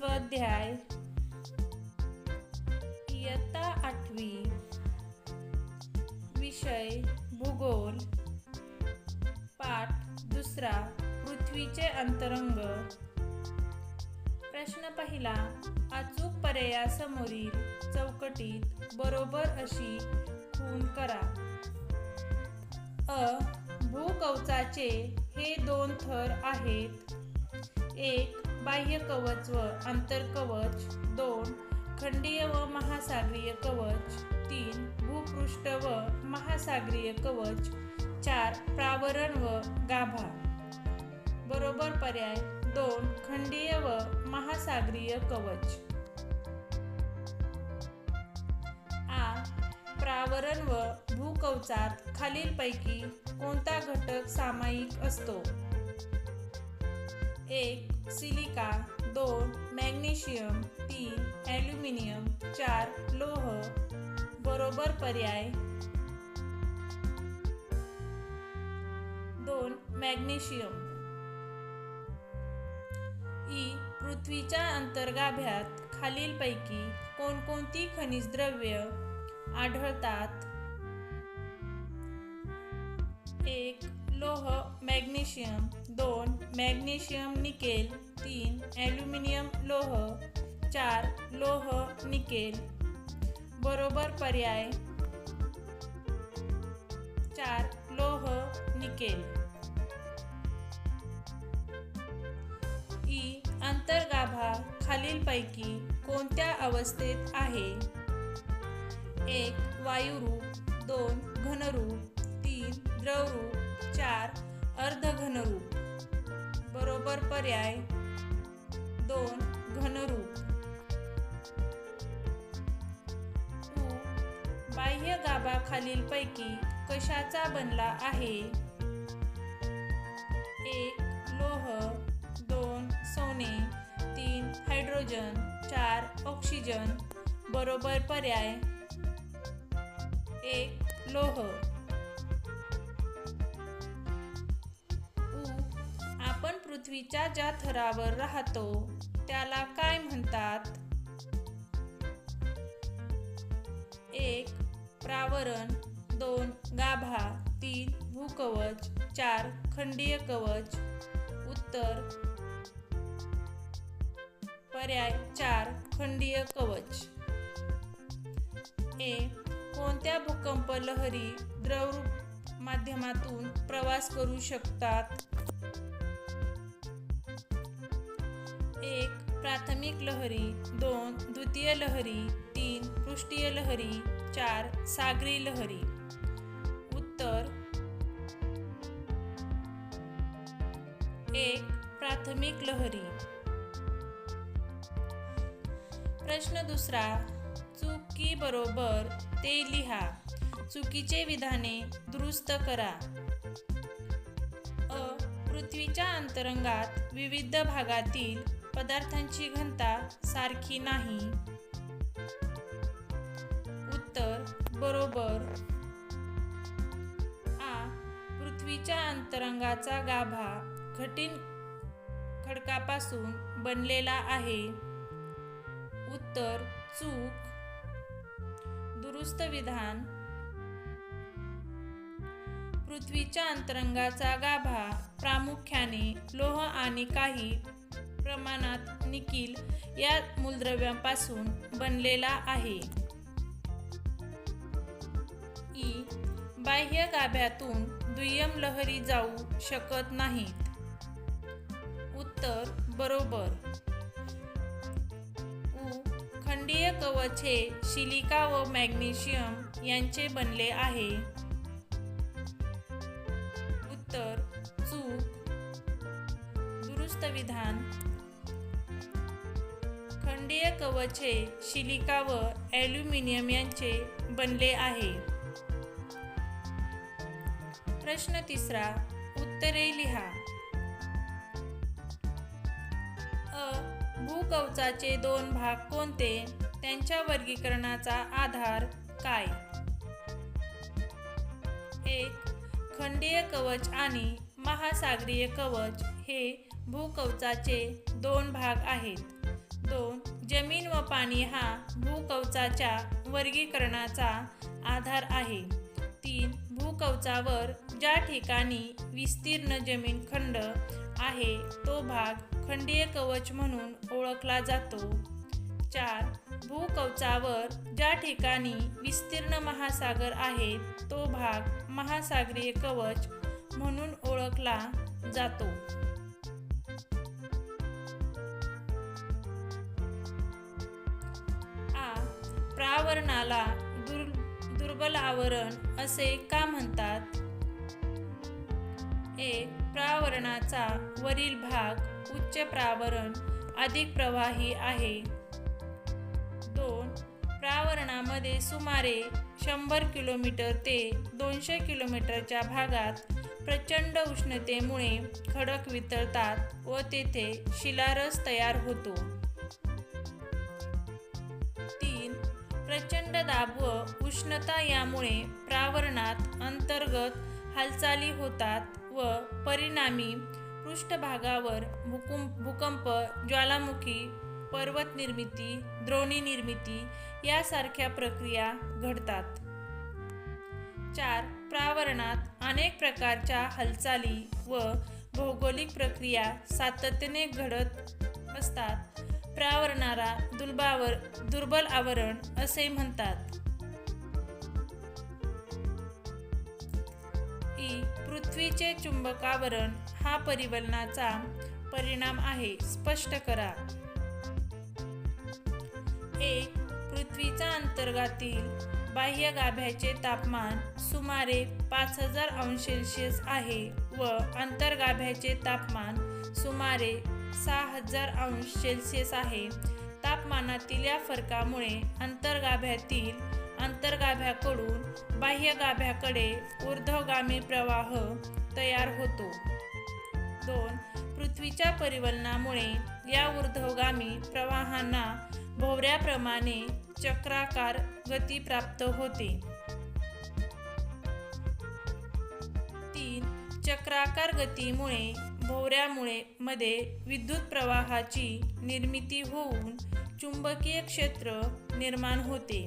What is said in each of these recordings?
स्वाध्याय. इयत्ता आठवी. विषय भूगोल. पाठ दुसरा पृथ्वीचे अंतरंग. प्रश्न पहिला अचूक पर्यायासमोरील चौकटीत बरोबर अशी खूण करा. अ भूकवचाचे हे दोन थर आहेत. एक बाह्य कवच व आंतरकवच दोन खंडीय व महासागरीय कवच तीन भूपृष्ठ व महासागरीय कवच चार प्रावरण व गाभा. बरोबर पर्याय दोन खंडीय व महासागरीय कवच. आ प्रावरण व भूकवचात खालीलपैकी कोणता घटक सामायिक असतो? एक सिलिका दोन मॅग्नेशियम तीन ॲल्युमिनियम चार लोह. बरोबर पर्याय. दोन मॅग्नेशियम. ई पृथ्वीच्या अंतर्गाभ्यात खालीलपैकी कोणकोणती खनिज द्रव्य आढळतात? एक लोह मॅग्नेशियम. दोन मॅग्नेशियम निकेल. तीन ॲल्युमिनियम लोह. चार लोह निकेल. बरोबर पर्याय. चार लोह निकेल. ई अंतर्गाभा खालीलपैकी कोणत्या अवस्थेत आहे? एक वायुरूप दोन घनरूप तीन द्रवरूप चार अर्धघनरूप बरोबर पर्याय दोन घनरूप बाह्य गाभा खालीलपैकी कशाचा बनला आहे? एक लोह. दोन सोने. तीन हायड्रोजन. चार ऑक्सिजन. बरोबर पर्याय एक लोह. पृथ्वीच्या ज्या थरावर राहतो त्याला काय म्हणतात? एक प्रावरण. दोन गाभा. तीन भूकवच. चार खंडीय कवच. उत्तर पर्याय चार खंडीय कवच. ए कोणत्या भूकंप लहरी द्रवरूप माध्यमातून प्रवास करू शकतात? प्राथमिक लहरी दोन द्वितीय लहरी तीन पृष्ठीय लहरी चार सागरी लहरी. उत्तर. एक प्राथमिक लहरी. प्रश्न दुसरा चुकी बरोबर ते लिहा. चुकीचे विधाने दुरुस्त करा. अ पृथ्वीच्या अंतरंगात विविध भागातील पदार्थांची घनता सारखी नाही. उत्तर बरोबर. आ पृथ्वीच्या अंतरंगाचा गाभा कठीण खडकापासून बनलेला आहे. उत्तर चूक. दुरुस्त विधान. पृथ्वीच्या अंतरंगाचा गाभा प्रामुख्याने लोह आणि काही प्रमाणात निखिल या मूलद्रव्यांपासून बनलेला आहे. ई बाह्य गाभ्यातून दुय्यम लहरी जाऊ शकत नाहीत. उत्तर बरोबर. उ खंडीय कवच हे शिलिका व मॅग्नेशियम यांचे बनले आहे. खंडीय शिलिका व ॲल्युमिनियम यांचे बनले आहे. प्रश्न तिसरा उत्तरे लिहा. अ भूकवचाचे दोन भाग कोणते? त्यांच्या वर्गीकरणाचा आधार काय? एक खंडीय कवच आणि महासागरीय कवच हे भूकवचाचे दोन भाग आहेत. जमीन व पाणी हा भूकवचाच्या वर्गीकरणाचा आधार आहे. तीन भूकवचावर ज्या ठिकाणी विस्तीर्ण जमीन खंड आहे तो भाग खंडीय कवच म्हणून ओळखला जातो. चार भूकवचावर ज्या ठिकाणी विस्तीर्ण महासागर आहे तो भाग महासागरीय कवच म्हणून ओळखला जातो. आवरणाला दुर दुर्बल आवरण असे का म्हणतात? एक प्रावरणाचा वरील भाग उच्च प्रावरण अधिक प्रवाही आहे. दोन प्रावरणामध्ये सुमारे शंभर किलोमीटर ते दोनशे किलोमीटरच्या भागात प्रचंड उष्णतेमुळे खडक वितळतात व तेथे शिलारस तयार होतो. दाब व उष्णता यामुळे प्रावरणात अंतर्गत हालचाली होतात व परिणामी पृष्ठभागावर भूकंप भूकंप ज्वालामुखी पर्वत निर्मिती द्रोणी निर्मिती यासारख्या प्रक्रिया घडतात. चार प्रावरणात अनेक प्रकारच्या हालचाली व भौगोलिक प्रक्रिया सातत्याने घडत असतात. प्रावरणारा दुर्बावर दुर्बल आवरण असे म्हणतात. ई. पृथ्वीचे चुंबकावरण हा परिवलनाचा परिणाम आहे स्पष्ट करा. एक पृथ्वीचा अंतर्गातील बाह्य गाभ्याचे तापमान सुमारे पाच हजार अंश सेल्सिअस आहे व अंतर्गाभ्याचे तापमान सुमारे सहा हजार अंश सेल्सिअस आहे. तापमानातील या फरकामुळे अंतर्गाभ्यातील अंतर्गाभ्याकडून बाह्य गाभ्याकडे ऊर्ध्वगामी प्रवाह तयार होतो. दोन पृथ्वीच्या परिवलनामुळे या ऊर्ध्वगामी प्रवाहांना भोवऱ्याप्रमाणे चक्राकार गती प्राप्त होते. तीन चक्राकार गतीमुळे भोवऱ्यामुळे मध्ये विद्युत प्रवाहाची निर्मिती होऊन चुंबकीय क्षेत्र निर्माण होते.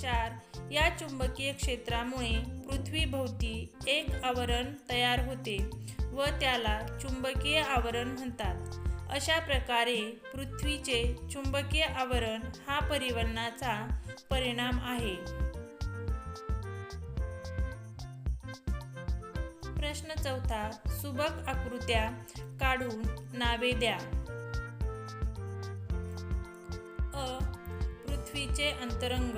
चार या चुंबकीय क्षेत्रामुळे पृथ्वीभोवती एक आवरण तयार होते व त्याला चुंबकीय आवरण म्हणतात. अशा प्रकारे पृथ्वीचे चुंबकीय आवरण हा परिवलनाचा परिणाम आहे. प्रश्न चौथा सुबक आकृत्या काढून नावे द्या. अ पृथ्वीचे अंतरंग.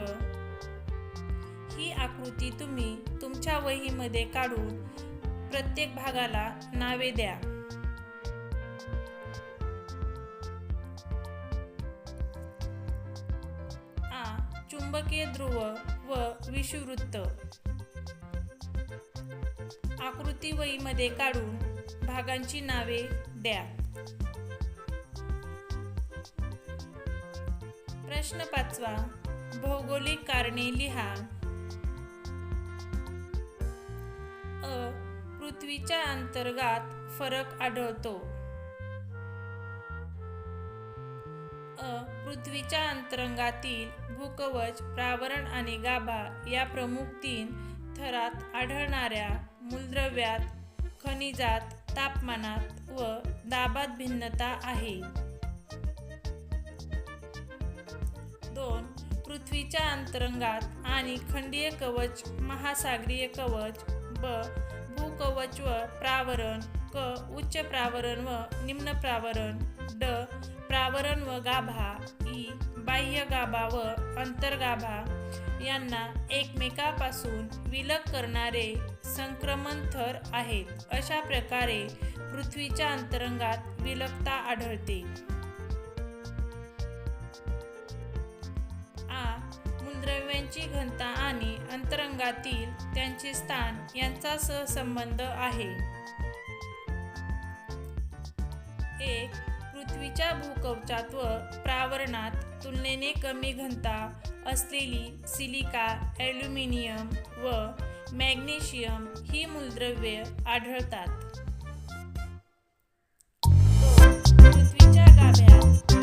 ही आकृती तुम्ही तुमच्या वहीमध्ये काढून प्रत्येक भागाला नावे द्या. आ चुंबकीय ध्रुव व विषुवृत्त आकृती वहीमध्ये काढून भागांची नावे द्या. प्रश्न पाचवा भौगोलिक कारणे लिहा. अ पृथ्वीच्या अंतर्गात फरक आढळतो. अ पृथ्वीच्या अंतरंगातील भूकवच प्रावरण आणि गाभा या प्रमुख तीन थरात आढळणाऱ्या मूलद्रव्यात खनिजात तापमानात व दाबात भिन्नता आहे. दोन पृथ्वीच्या अंतरंगात आणि खंडीय कवच महासागरीय कवच ब भूकवच व प्रावरण क उच्च प्रावरण व निम्न प्रावरण ड प्रावरण व गाभा ई बाह्य गाभा व अंतर्गाभा यांना एकमेकापासून विलग करणारे संक्रमण थर आहेत. अशा प्रकारे पृथ्वीच्या अंतरंगात विलकता आढळते. आ. मूलद्रव्यांची घनता आणि अंतरंगातील त्यांचे स्थान यांचा सहसंबंध आहे. एक. पृथ्वीच्या भूकवचात व प्रावरणात तुलनेने कमी घनता असलेली सिलिका ॲल्युमिनियम व मॅग्नेशियम ही मूलद्रव्ये आढळतात. पृथ्वीच्या गाभ्यात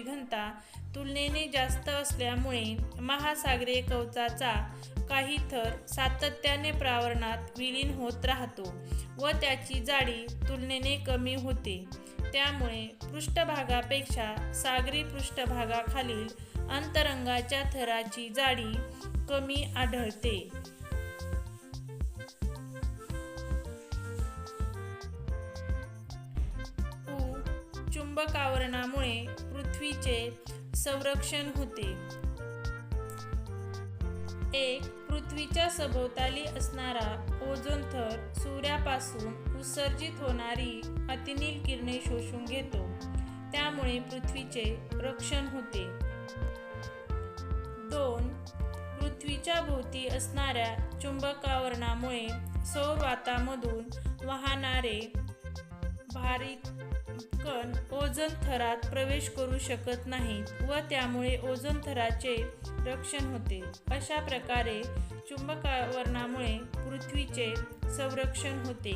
घनता तुलनेने जास्त असल्यामुळे महासागरीय कवचाचा काही थर सातत्याने प्रावरणात विलीन होत राहतो व त्याची जाडी तुलनेने कमी होते. त्यामुळे पृष्ठभागापेक्षा सागरी पृष्ठभागाखालील अंतरंगाच्या थराची जाडी कमी आढळते. चुंबकावरणामुळे आवरणामुळे पृथ्वीचे संरक्षण होते. एक पृथ्वीच्या सभोवताली असणारा ओझोन थर सूर्यापासून उत्सर्जित होणारी अतिनील किरणे शोषून घेतो. त्यामुळे पृथ्वीचे रक्षण होते. दोन पृथ्वीच्या भोवती असणाऱ्या चुंबकावरणामुळे सौर वातामधून वाहणारे भारित कण ओझोन थरात प्रवेश करू शकत नाहीत व त्यामुळे ओझोन थराचे रक्षण होते. अशा प्रकारे चुंबकावरणामुळे पृथ्वीचे संरक्षण होते.